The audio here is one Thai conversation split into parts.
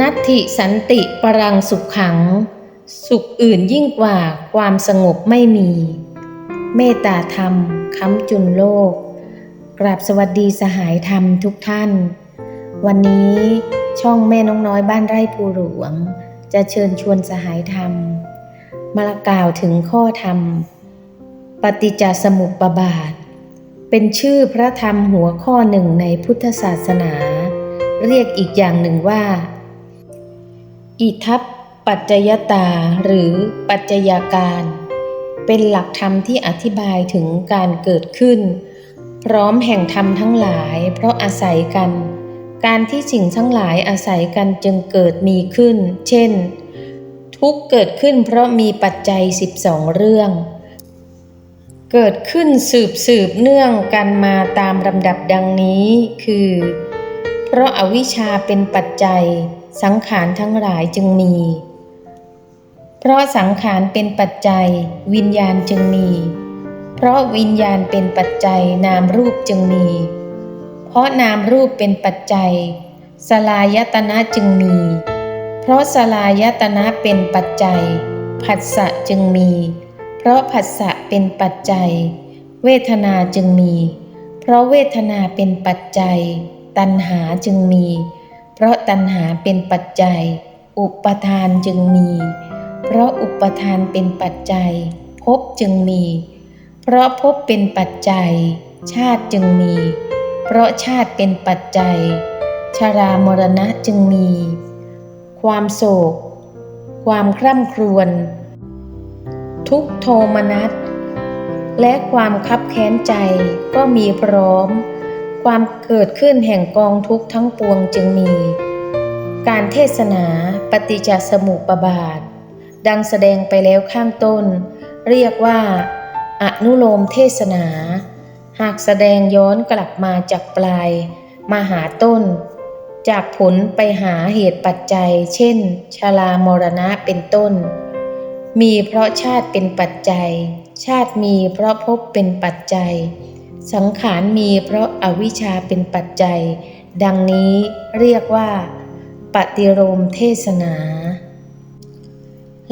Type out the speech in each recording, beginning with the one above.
นัตถิสันติปรังสุขขัง สุขอื่นยิ่งกว่าความสงบไม่มี เมตตาธรรมค้ำจุนโลก กราบสวัสดีสหายธรรมทุกท่าน วันนี้ช่องแม่น้องน้อยบ้านไร่ภูหลวง จะเชิญชวนสหายธรรม มากล่าวถึงข้อธรรม ปฏิจจสมุปบาท เป็นชื่อพระธรรมหัวข้อหนึ่งในพุทธศาสนา เรียกอีกอย่างหนึ่งว่า อิทัปปัจจยตาหรือปัจจยาการ เป็นหลักธรรมที่อธิบายถึงการเกิดขึ้น พร้อมแห่งธรรมทั้งหลาย เพราะอาศัยกัน การที่สิ่งทั้งหลายอาศัยกันจึงเกิดมีขึ้น เช่น ทุกเกิดขึ้นเพราะมีปัจจัย 12 เรื่อง เกิดขึ้นสืบสืบเนื่องกันมาตามลำดับดังนี้ คือ เพราะอาวิชชาเป็นปัจจัย สังขารทั้งหลายจึงมี เพราะสังขารเป็นปัจจัย วิญญาณจึงมี เพราะวิญญาณเป็นปัจจัยนามรูปจึงมี เพราะนามรูปเป็นปัจจัย สลายตนะจึงมี เพราะสลายตนะเป็นปัจจัย ผัสสะจึงมี เพราะผัสสะเป็นปัจจัย เวทนาจึงมี เพราะเวทนาเป็นปัจจัย ตัณหาจึงมี เพราะตัณหาเป็นปัจจัย อุปทานจึงมี เพราะอุปทานเป็นปัจจัยภพจึงมี เพราะภพเป็นปัจจัย ชาติจึงมี เพราะชาติเป็นปัจจัย ชรามรณะจึงมี ความโศก ความคร่ำครวญ ทุกโทมนัสและความคับแค้นใจก็มีพร้อม ความเกิดขึ้นแห่งกองทุกข์ทั้งปวงจึงมี การเทศนาปฏิจจสมุปบาท ดังแสดงไปแล้วข้างต้น เรียกว่า อนุโลมเทศนา หากแสดงย้อนกลับมาจากปลาย มาหาต้น จากผลไปหาเหตุปัจจัย เช่นชรามรณะเป็นต้น มีเพราะชาติเป็นปัจจัย ชาติมีเพราะภพเป็นปัจจัย สังขารมีเพราะอาวิชชาเป็นปัจจัย ดังนี้เรียกว่า ปฏิโลมเทศนา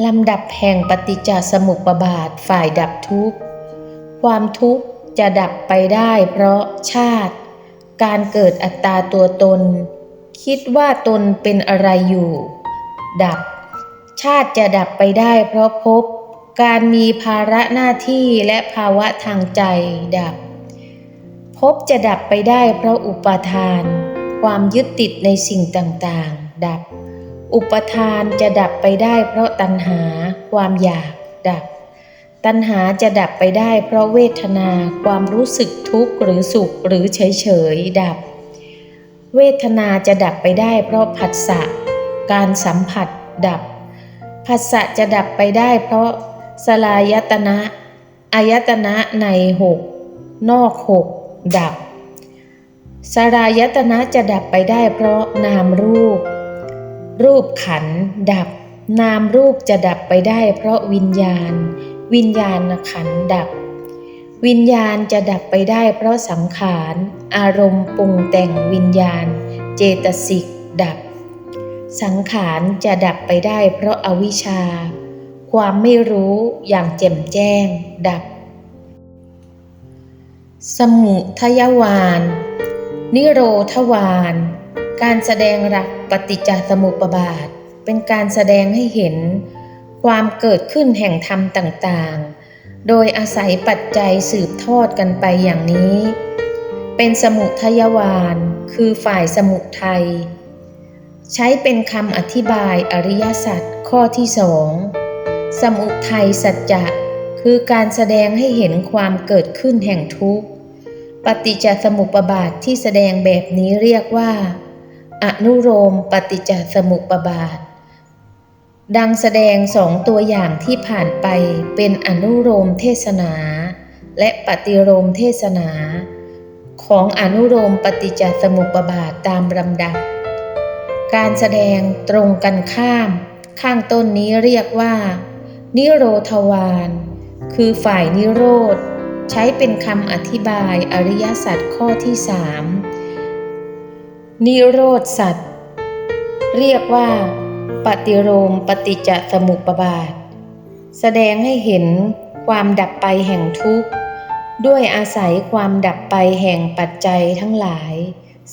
ลำดับแห่งปฏิจจสมุปบาทฝ่ายดับทุกข์ ความทุกข์จะดับไปได้เพราะชาติ การเกิดอัตตาตัวตน คิดว่าตนเป็นอะไรอยู่ ดับ ชาติจะดับไปได้เพราะพบ การมีภาระหน้าที่และภาวะทางใจดับ ภพจะดับไปได้เพราะอุปาทาน ความยึดติดในสิ่งต่างๆ ดับ อุปทานจะดับไปได้เพราะตัณหา ความอยากดับ ตัณหาจะดับไปได้เพราะเวทนา ความรู้สึกทุกข์หรือสุขหรือเฉยๆ ดับ เวทนาจะดับไปได้เพราะผัสสะ การสัมผัสดับ ผัสสะจะดับไปได้เพราะสลายตนะ อายตนะในหกนอกหก ดับสลายตนะจะดับไปได้เพราะนามรูป รูปขันดับ นามรูปจะดับไปได้เพราะวิญญาณ วิญญาณขันดับ วิญญาณจะดับไปได้เพราะสังขาร อารมณ์ปรุงแต่งวิญญาณ เจตสิกดับ สังขารจะดับไปได้เพราะอวิชชา ความไม่รู้อย่างแจ่มแจ้งดับ สมุทยวาน นิโรธวาน การแสดงหลักปฏิจจสมุปบาท เป็นการแสดงให้เห็น ความเกิดขึ้นแห่งธรรมต่างๆ โดยอาศัยปัจจัยสืบทอดกันไปอย่างนี้ เป็นสมุทยวาน คือฝ่ายสมุทัย ใช้เป็นคำอธิบายอริยสัจข้อที่สองสมุทัยสัจจะ คือการแสดงให้เห็นความเกิดขึ้นแห่งทุกข์ ปฏิจจสมุปบาทที่แสดงแบบนี้เรียกว่า อนุโลมปฏิจจสมุปบาท ดังแสดงสองตัวอย่างที่ผ่านไปเป็นอนุโลมเทศนา และปฏิโลมเทศนา ของอนุโลมปฏิจจสมุปบาทตามลำดับ การแสดงตรงกันข้าม ข้างต้นนี้เรียกว่า นิโรธวานคือฝ่ายนิโรธ ใช้เป็นคำอธิบายอริยสัจข้อที่สามนิโรธสัจเรียกว่า ปฏิโลมปฏิจจสมุปบาท แสดงให้เห็นความดับไปแห่งทุกข์ ด้วยอาศัยความดับไปแห่งปัจจัยทั้งหลาย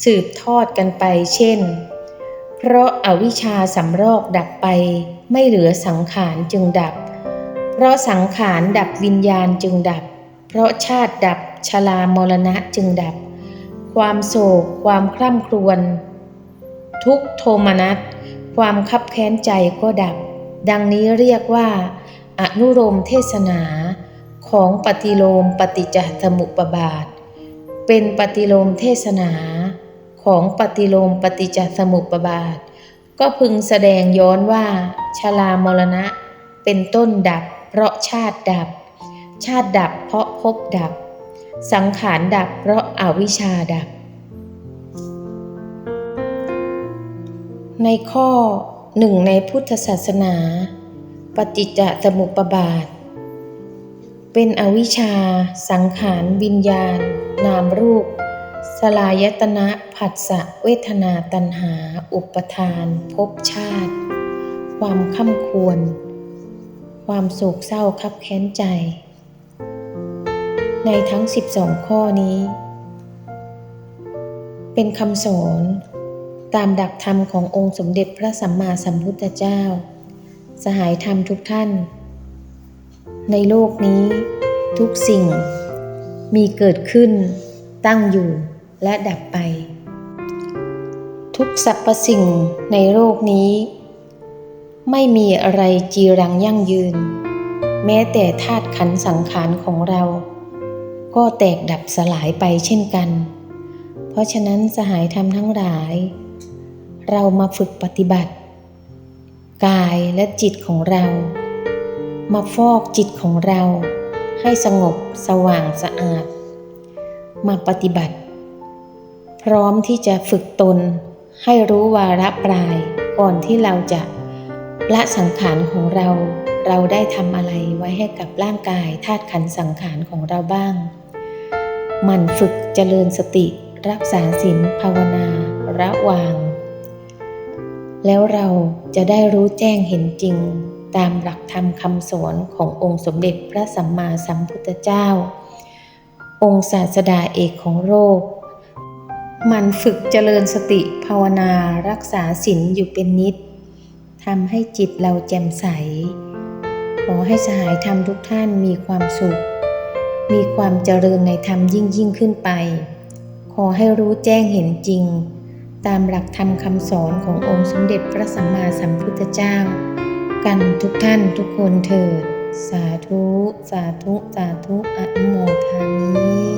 สืบทอดกันไปเช่น เพราะอาวิชชาสำรอกดับไปไม่เหลือสังขารจึงดับ เพราะสังขารดับวิญญาณจึงดับ เพราะชาติดับชรามรณะจึงดับ ความโศก ความคร่ำครวญ ทุกโทมนัส ความคับแค้นใจก็ดับ ดังนี้เรียกว่า อนุโลมเทศนาของปฏิโลมปฏิจจสมุปบาท เป็นปฏิโลมเทศนาของปฏิโลมปฏิจจสมุปบาท ก็พึงแสดงย้อนว่าชรามรณะเป็นต้นดับเพราะชาติดับ ชาติดับเพราะภพดับ สังขารดับเพราะอาวิชชาดับ ในข้อหนึ่งในพุทธศาสนา ปฏิจจสมุปบาท เป็นอวิชชา สังขารวิญญาณ นามรูป สลายตนะผัสสะเวทนาตัณหา อุปทานภพชาติ ความข้าควร ความโศกเศร้าคับแค้นใจ ในทั้ง 12 ข้อนี้ เป็นคำสอนตามดักธรรมขององค์สมเด็จพระสัมมาสัมพุทธเจ้า สหายธรรมทุกท่าน ในโลกนี้ ทุกสิ่งมีเกิดขึ้น ตั้งอยู่และดับไป ทุกสรรพสิ่งในโลกนี้ ไม่มีอะไรจีรังยั่งยืน แม้แต่ธาตุขันสังขารของเรา ก็แตกดับสลายไปเช่นกัน เพราะฉะนั้นสหายธรรมทั้งหลาย เรามาฝึกปฏิบัติ กายและจิตของเรา มาฟอกจิตของเรา ให้สงบสว่างสะอาด มาปฏิบัติ พร้อมที่จะฝึกตนให้รู้วาระปลายก่อนที่เราจะละสังขารของเราเราได้ทำอะไรไว้ให้กับร่างกายธาตุขันสังขารของเราบ้าง มันฝึกเจริญสติรักษาศีลภาวนาระวาง แล้วเราจะได้รู้แจ้งเห็นจริง ตามหลักธรรมคำสอนขององค์สมเด็จพระสัมมาสัมพุทธเจ้า องค์ศาสดาเอกของโลกมันฝึกเจริญสติภาวนารักษาศีลอยู่เป็นนิดทำให้จิตเราแจ่มใส ขอให้สหายธรรมทุกท่านมีความสุข มีความเจริญในธรรมยิ่งยิ่งขึ้นไป ขอให้รู้แจ้งเห็นจริง ตามหลักธรรมคำสอนขององค์สมเด็จพระสัมมาสัมพุทธเจ้า กันทุกท่านทุกคนเถิด สาธุ สาธุ สาธุอนุโมทามิ